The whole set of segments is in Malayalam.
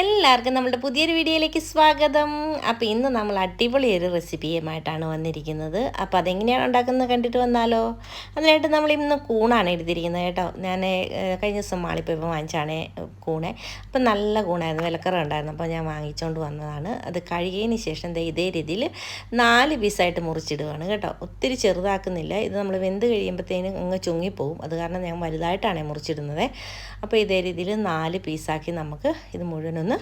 എല്ലാവർക്കും നമ്മുടെ പുതിയൊരു വീഡിയോയിലേക്ക് സ്വാഗതം. അപ്പോൾ ഇന്ന് നമ്മൾ അടിപൊളി ഒരു റെസിപ്പിയുമായിട്ടാണ് വന്നിരിക്കുന്നത്. അപ്പോൾ അതെങ്ങനെയാണ് ഉണ്ടാക്കുന്നത് കണ്ടിട്ട് വന്നാലോ? അതിനായിട്ട് നമ്മൾ ഇന്ന് കൂണാണ് എടുത്തിരിക്കുന്നത് കേട്ടോ. ഞാൻ കഴിഞ്ഞ ദിവസം മാളിപ്പോയപ്പോൾ വാങ്ങിച്ചാണ് കൂണെ. അപ്പം നല്ല കൂണായിരുന്നു വിലക്കറ ഉണ്ടായിരുന്നു അപ്പോൾ ഞാൻ വാങ്ങിച്ചുകൊണ്ട് വന്നതാണ്. അത് കഴുകിയതിന് ശേഷം ഇതേ രീതിയിൽ നാല് പീസായിട്ട് മുറിച്ചിടുകയാണ് കേട്ടോ. ഒത്തിരി ചെറുതാക്കുന്നില്ല. ഇത് നമ്മൾ വെന്ത് കഴിയുമ്പോഴത്തേനും അങ്ങ് ചുങ്ങിപ്പോവും. അത് കാരണം ഞാൻ വലുതായിട്ടാണ് മുറിച്ചിടുന്നത്. അപ്പോൾ ഇതേ രീതിയിൽ നാല് പീസാക്കി നമുക്ക് ഇത് മുഴുവനൊന്ന്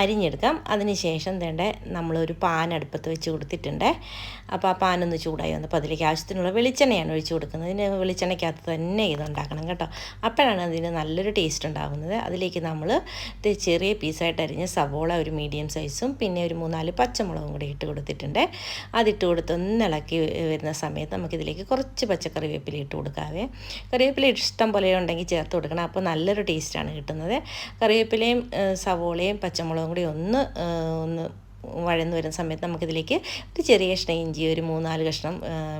അരിഞ്ഞെടുക്കാം. അതിന് ശേഷം വേണ്ട നമ്മളൊരു പാൻ അടുപ്പത്ത് വെച്ച് കൊടുത്തിട്ടുണ്ട്. അപ്പോൾ ആ പാനൊന്ന് ചൂടായി വന്നപ്പോൾ അതിലേക്ക് ആവശ്യത്തിനുള്ള വെളിച്ചെണ്ണയാണ് ഒഴിച്ച് കൊടുക്കുന്നത്. ഇതിന് വെളിച്ചെണ്ണയ്ക്കകത്ത് തന്നെ ഇതുണ്ടാക്കണം കേട്ടോ. അപ്പോഴാണ് അതിന് നല്ലൊരു ടേസ്റ്റ് ഉണ്ടാകുന്നത്. അതിലേക്ക് നമ്മൾ ചെറിയ പീസായിട്ട് അരിഞ്ഞ സവോള ഒരു മീഡിയം സൈസും പിന്നെ ഒരു മൂന്നാൽ പച്ചമുളകും കൂടി ഇട്ട് കൊടുത്തിട്ടുണ്ട്. അതിട്ട് കൊടുത്ത് ഒന്ന് ഇളക്കി വരുന്ന സമയത്ത് നമുക്കിതിലേക്ക് കുറച്ച് പച്ചക്കറി വേപ്പില ഇട്ട് കൊടുക്കാവേ. കറിവേപ്പില ഇഷ്ടം പോലെ ഉണ്ടെങ്കിൽ ചേർത്ത് കൊടുക്കണം. അപ്പോൾ നല്ലൊരു ടേസ്റ്റാണ് കിട്ടുന്നത്. കറിവേപ്പിലയും ഏഹ്, സവോളയും പച്ചമുളകും കൂടി ഒന്ന് ഒന്ന് വഴന്ന് വരുന്ന സമയത്ത് നമുക്കിതിലേക്ക് ഒരു ചെറിയ കഷ്ണം ഇഞ്ചി ഒരു മൂന്നാൽ കഷ്ണം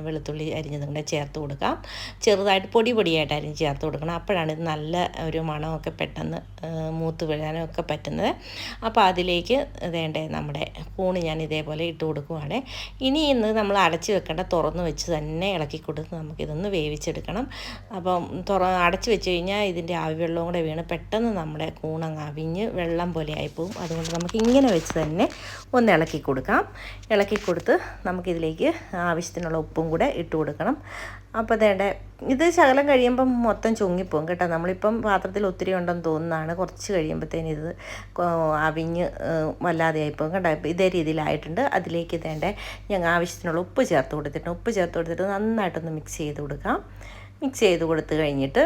വെളുത്തുള്ളി അരിഞ്ഞതും കൂടെ ചേർത്ത് കൊടുക്കാം. ചെറുതായിട്ട് പൊടി പൊടിയായിട്ട് അരിഞ്ഞ് ചേർത്ത് കൊടുക്കണം. അപ്പോഴാണ് ഇത് നല്ല ഒരു മണമൊക്കെ പെട്ടെന്ന് മൂത്ത് വീഴാനും ഒക്കെ പറ്റുന്നത്. അപ്പോൾ അതിലേക്ക് വേണ്ടേ നമ്മുടെ കൂണ് ഞാൻ ഇതേപോലെ ഇട്ട് കൊടുക്കുവാണ്. ഇനി ഇന്ന് നമ്മൾ അടച്ച് വെക്കേണ്ട തുറന്ന് വെച്ച് തന്നെ ഇളക്കി കൊടുത്ത് നമുക്കിതൊന്ന് വേവിച്ചെടുക്കണം. അപ്പം തുറ അടച്ച് വെച്ച് കഴിഞ്ഞാൽ ഇതിന്റെ ആവി വെള്ളവും കൂടെ വീണ് പെട്ടെന്ന് നമ്മുടെ കൂണങ്ങ് അവിഞ്ഞ് വെള്ളം പോലെ ആയിപ്പോവും. അതുകൊണ്ട് നമുക്ക് ഇങ്ങനെ വെച്ച് തന്നെ ഒന്ന് ഇളക്കി കൊടുക്കാം. ഇളക്കി കൊടുത്ത് നമുക്കിതിലേക്ക് ആവശ്യത്തിനുള്ള ഉപ്പും കൂടെ ഇട്ട് കൊടുക്കണം. അപ്പോൾ അതേണ്ട ഇത് ശകലം കഴിയുമ്പം മൊത്തം ചുങ്ങിപ്പോവും കേട്ടോ. നമ്മളിപ്പം പാത്രത്തിൽ ഒത്തിരി ഉണ്ടെന്ന് തോന്നുന്നതാണ്. കുറച്ച് കഴിയുമ്പോഴത്തേന് ഇത് അവിഞ്ഞ് വല്ലാതെയായിപ്പോകും കേട്ടോ. ഇതേ രീതിയിലായിട്ടുണ്ട്. അതിലേക്ക് ഇതേണ്ട ഞങ്ങൾ ആവശ്യത്തിനുള്ള ഉപ്പ് ചേർത്ത് കൊടുത്തിട്ടുണ്ട്. ഉപ്പ് ചേർത്ത് കൊടുത്തിട്ട് നന്നായിട്ടൊന്ന് മിക്സ് ചെയ്ത് കൊടുക്കാം. മിക്സ് ചെയ്ത് കൊടുത്ത് കഴിഞ്ഞിട്ട്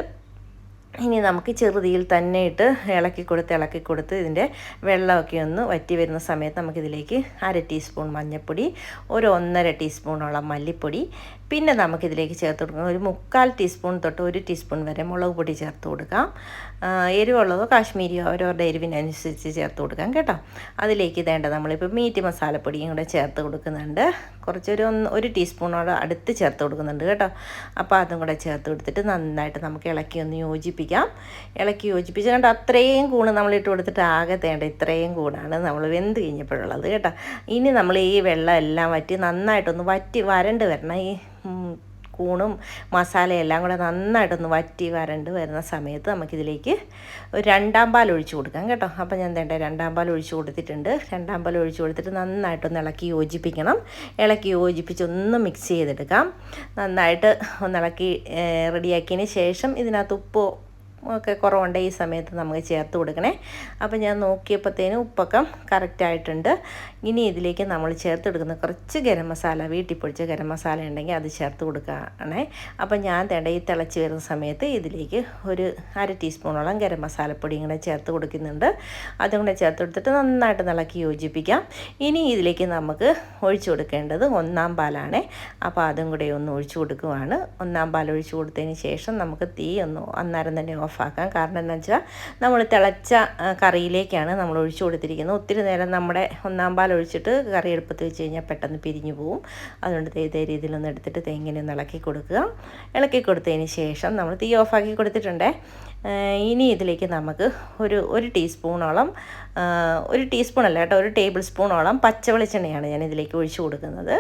ഇനി നമുക്ക് ചെറുതിയിൽ തന്നെ ഇട്ട് ഇളക്കി കൊടുത്ത് ഇളക്കി കൊടുത്ത് ഇതിന്റെ വെള്ളമൊക്കെ ഒന്ന് വറ്റി വരുന്ന സമയത്ത് നമുക്കിതിലേക്ക് അര ടീസ്പൂൺ മഞ്ഞൾപ്പൊടി ഒരു ഒന്നര ടീസ്പൂണോളം മല്ലിപ്പൊടി പിന്നെ നമുക്കിതിലേക്ക് ചേർത്ത് കൊടുക്കാം. ഒരു മുക്കാൽ ടീസ്പൂൺ തൊട്ട് ഒരു ടീസ്പൂൺ വരെ മുളക് പൊടി ചേർത്ത് കൊടുക്കാം. എരിവുള്ളതോ കാശ്മീരിയോ അവരവരുടെ എരിവിനനുസരിച്ച് ചേർത്ത് കൊടുക്കാം കേട്ടോ. അതിലേക്ക് ഇതേണ്ട നമ്മളിപ്പോൾ മീറ്റ് മസാലപ്പൊടിയും കൂടെ ചേർത്ത് കൊടുക്കുന്നുണ്ട്. കുറച്ചൊരു ഒന്ന് ഒരു ടീസ്പൂണോട് അടുത്ത് ചേർത്ത് കൊടുക്കുന്നുണ്ട് കേട്ടോ. അപ്പോൾ അതും കൂടെ ചേർത്ത് കൊടുത്തിട്ട് നന്നായിട്ട് നമുക്ക് ഇളക്കി ഒന്ന് യോജിപ്പിക്കാം. ഇളക്കി യോജിപ്പിച്ച് കണ്ട്? അത്രയും കൂണ് നമ്മളിട്ട് കൊടുത്തിട്ട് ആകെ തേണ്ട ഇത്രയും കൂടാണ് നമ്മൾ വെന്ത് കഴിഞ്ഞപ്പോഴുള്ളത് കേട്ടോ. ഇനി നമ്മൾ ഈ വെള്ളം എല്ലാം വറ്റി നന്നായിട്ടൊന്ന് വറ്റി വരണ്ട് വരണം. ഈ കൂണും മസാലയെല്ലാം കൂടെ നന്നായിട്ടൊന്ന് വറ്റി വരണ്ട് വരുന്ന സമയത്ത് നമുക്കിതിലേക്ക് ഒരു രണ്ടാം പാൽ ഒഴിച്ച് കൊടുക്കാം കേട്ടോ. അപ്പോൾ ഞാൻ വേണ്ട രണ്ടാം പാൽ ഒഴിച്ച് കൊടുത്തിട്ടുണ്ട്. രണ്ടാം പാൽ ഒഴിച്ച് കൊടുത്തിട്ട് നന്നായിട്ടൊന്ന് ഇളക്കി യോജിപ്പിക്കണം. ഇളക്കി യോജിപ്പിച്ച് ഒന്ന് മിക്സ് ചെയ്തെടുക്കാം. നന്നായിട്ട് ഒന്ന് ഇളക്കി റെഡിയാക്കിയതിന് ശേഷം ഇതിനകത്ത് ഉപ്പോ ഒക്കെ കുറവുണ്ട് ഈ സമയത്ത് നമുക്ക് ചേർത്ത് കൊടുക്കണേ. അപ്പോൾ ഞാൻ നോക്കിയപ്പോഴത്തേനും ഉപ്പൊക്കെ കറക്റ്റായിട്ടുണ്ട് ഇനി ഇതിലേക്ക് നമ്മൾ ചേർത്ത് കൊടുക്കുന്ന കുറച്ച് ഗരം മസാല വീട്ടിൽ പൊടിച്ച ഗരം മസാല ഉണ്ടെങ്കിൽ അത് ചേർത്ത് കൊടുക്കുകയാണേ. അപ്പോൾ ഞാൻ തേണ്ട ഈ തിളച്ച് വരുന്ന സമയത്ത് ഇതിലേക്ക് ഒരു അര ടീസ്പൂണോളം ഗരം മസാലപ്പൊടി ഇങ്ങനെ ചേർത്ത് കൊടുക്കുന്നുണ്ട്. അതും കൂടെ ചേർത്ത് കൊടുത്തിട്ട് നന്നായിട്ട് ഇളക്കി യോജിപ്പിക്കാം. ഇനി ഇതിലേക്ക് നമുക്ക് ഒഴിച്ചു കൊടുക്കേണ്ടത് ഒന്നാം പാലാണ്. അപ്പോൾ അതും കൂടെ ഒന്ന് ഒഴിച്ചു കൊടുക്കുവാണ്. ഒന്നാം പാൽ ഒഴിച്ചു കൊടുത്തതിന് ശേഷം നമുക്ക് തീ ഒന്ന് അന്നേരം തന്നെ ഓഫാക്കാം കാരണം എന്താ വെച്ചാൽ നമ്മൾ തിളച്ച കറിയിലേക്കാണ് നമ്മൾ ഒഴിച്ചു കൊടുത്തിരിക്കുന്നത്. ഒത്തിരി നേരം നമ്മുടെ ഒന്നാം പാൽ ഒഴിച്ചിട്ട് കറി എടുപ്പത്ത് വെച്ച് കഴിഞ്ഞാൽ പെട്ടെന്ന് പിരിഞ്ഞു പോവും. അതുകൊണ്ട് ഇതേ രീതിയിലൊന്ന് എടുത്തിട്ട് തേങ്ങനെ ഒന്ന് ഇളക്കി കൊടുക്കുക. ഇളക്കി കൊടുത്തതിന് ശേഷം നമ്മൾ തീ ഓഫാക്കി കൊടുത്തിട്ടുണ്ടേ. ഇനി ഇതിലേക്ക് നമുക്ക് ഒരു ഒരു ടീസ്പൂണോളം ഒരു ടീസ്പൂൺ അല്ല കേട്ടോ ഒരു ടേബിൾ സ്പൂണോളം പച്ച വെളിച്ചെണ്ണയാണ് ഞാൻ ഇതിലേക്ക് ഒഴിച്ചു കൊടുക്കുന്നത്.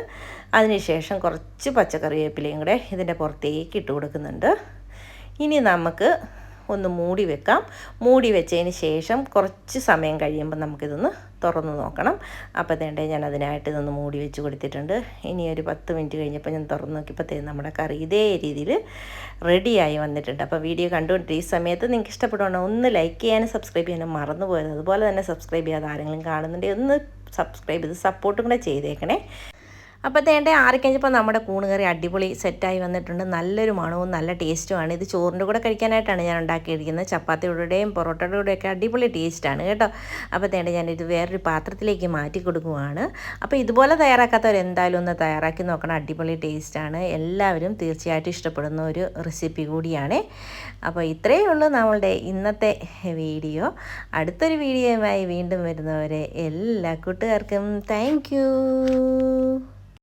അതിനുശേഷം കുറച്ച് പച്ചക്കറി വേപ്പിലയും കൂടെ ഇതിന്റെ പുറത്തേക്ക് ഇട്ട് കൊടുക്കുന്നുണ്ട്. ഇനി നമുക്ക് ഒന്ന് മൂടി വെക്കാം. മൂടി വെച്ചതിന് ശേഷം കുറച്ച് സമയം കഴിയുമ്പോൾ നമുക്കിതൊന്ന് തുറന്ന് നോക്കണം. അപ്പോൾ തേണ്ടേ ഞാൻ അതിനായിട്ട് ഇതൊന്ന് മൂടി വെച്ച് കൊടുത്തിട്ടുണ്ട്. ഇനി ഒരു പത്ത് മിനിറ്റ് കഴിഞ്ഞപ്പോൾ ഞാൻ തുറന്ന് നോക്കിയപ്പോഴത്തേക്കും നമ്മുടെ കറി ഇതേ രീതിയിൽ റെഡിയായി വന്നിട്ടുണ്ട്. അപ്പോൾ വീഡിയോ കണ്ടുകൊണ്ട് ഈ സമയത്ത് നിങ്ങൾക്ക് ഇഷ്ടപ്പെടുവാണെങ്കിൽ ഒന്ന് ലൈക്ക് ചെയ്യാനും സബ്സ്ക്രൈബ് ചെയ്യാനും മറന്നു പോയത് അതുപോലെ തന്നെ സബ്സ്ക്രൈബ് ചെയ്യാതെ ആരെങ്കിലും കാണുന്നുണ്ടെങ്കിൽ ഒന്ന് സബ്സ്ക്രൈബ് ചെയ്ത് സപ്പോർട്ടും കൂടെ ചെയ്തേക്കണേ. അപ്പോൾ തേണ്ട ആറിക്കഴിഞ്ഞപ്പോൾ നമ്മുടെ കൂണുകറി അടിപൊളി സെറ്റായി വന്നിട്ടുണ്ട്. നല്ലൊരു മണവും നല്ല ടേസ്റ്റുമാണ് ഇത് ചോറിന്റെ കൂടെ കഴിക്കാനായിട്ടാണ് ഞാൻ ഉണ്ടാക്കിയിരിക്കുന്നത്. ചപ്പാത്തിയുടെയും പൊറോട്ടയുടെ കൂടെയൊക്കെ അടിപൊളി ടേസ്റ്റാണ് കേട്ടോ. അപ്പോൾ തേണ്ട ഞാനിത് വേറൊരു പാത്രത്തിലേക്ക് മാറ്റി കൊടുക്കുവാണ്. അപ്പോൾ ഇതുപോലെ തയ്യാറാക്കാത്തവർ എന്തായാലും ഒന്ന് തയ്യാറാക്കി നോക്കണം. അടിപൊളി ടേസ്റ്റാണ് എല്ലാവരും തീർച്ചയായിട്ടും ഇഷ്ടപ്പെടുന്ന ഒരു റെസിപ്പി കൂടിയാണ്. അപ്പോൾ ഇത്രയേ ഉള്ളൂ നമ്മളുടെ ഇന്നത്തെ വീഡിയോ. അടുത്തൊരു വീഡിയോയുമായി വീണ്ടും വരുന്നവരെ എല്ലാ കൂട്ടുകാർക്കും താങ്ക്